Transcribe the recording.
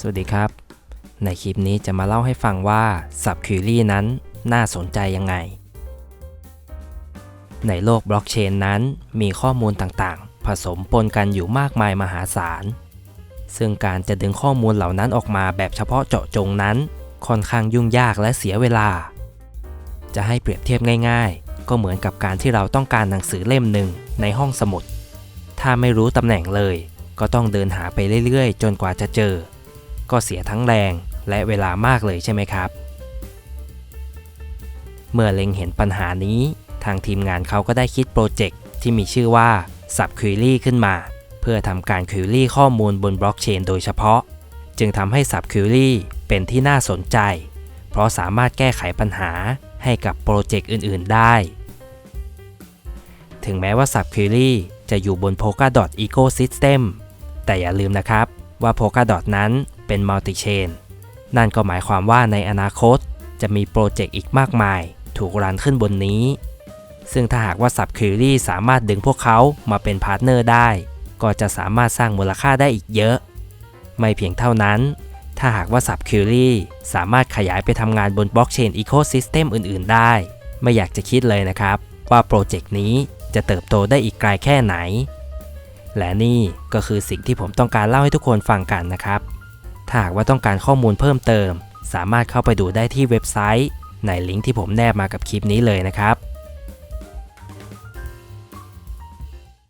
สวัสดีครับ ในคลิปนี้จะมาเล่าให้ฟังว่า Subquery นั้นน่าสนใจยังไง ในโลกบล็อกเชนนั้นมีข้อมูลต่างๆ ผสมปนกันอยู่มากมายมหาศาล ซึ่งการจะดึงข้อมูลเหล่านั้นออกมาแบบเฉพาะเจาะจงนั้น ค่อนข้างยุ่งยากและเสียเวลา จะให้เปรียบเทียบง่าย ๆ ก็เหมือนกับการที่เราต้องการหนังสือเล่มหนึ่งในห้องสมุด ถ้าไม่รู้ตำแหน่งเลย ก็ต้องเดินหาไปเรื่อยๆ จนกว่าจะเจอ ก็เสียทั้งแรงและเวลามากเลยใช่ไหมครับ เมื่อเล็งเห็นปัญหานี้ ทางทีมงานเขาก็ได้คิดโปรเจกต์ที่มีชื่อว่า Subquery ขึ้นมา เพื่อทำการ Query ข้อมูลบนบล็อกเชนโดยเฉพาะ จึงทำให้ Subquery เป็นที่น่าสนใจ เพราะสามารถแก้ไขปัญหาให้กับโปรเจกต์อื่น ๆ ได้ ถึงแม้ว่า Subquery จะอยู่บน Polkadot Ecosystem แต่อย่าลืมนะครับว่า Polkadot นั้น เป็น Multi-Chain นั่นก็หมายความว่าในอนาคตจะมีโปรเจกต์อีกมากมาย ถูกรันขึ้นบนนี้ ซึ่งถ้าหากว่า Subquery สามารถดึงพวกเขามาเป็นพาร์ทเนอร์ได้ ก็จะสามารถสร้างมูลค่าได้อีกเยอะ ไม่เพียงเท่านั้น ถ้าหากว่า Subquery สามารถขยายไปทำงานบนบล็อกเชน Ecosystem อื่น ๆ ได้ ไม่อยากจะคิดเลยนะครับ ว่าโปรเจกต์นี้จะเติบโตได้อีกไกลแค่ไหน และนี่ก็คือสิ่งที่ผมต้องการเล่าให้ทุกคนฟังกันนะครับ ถ้าหากว่าต้องการข้อมูลเพิ่มเติม สามารถเข้าไปดูได้ที่เว็บไซต์ ในลิงก์ที่ผมแนบมากับคลิปนี้เลยนะครับ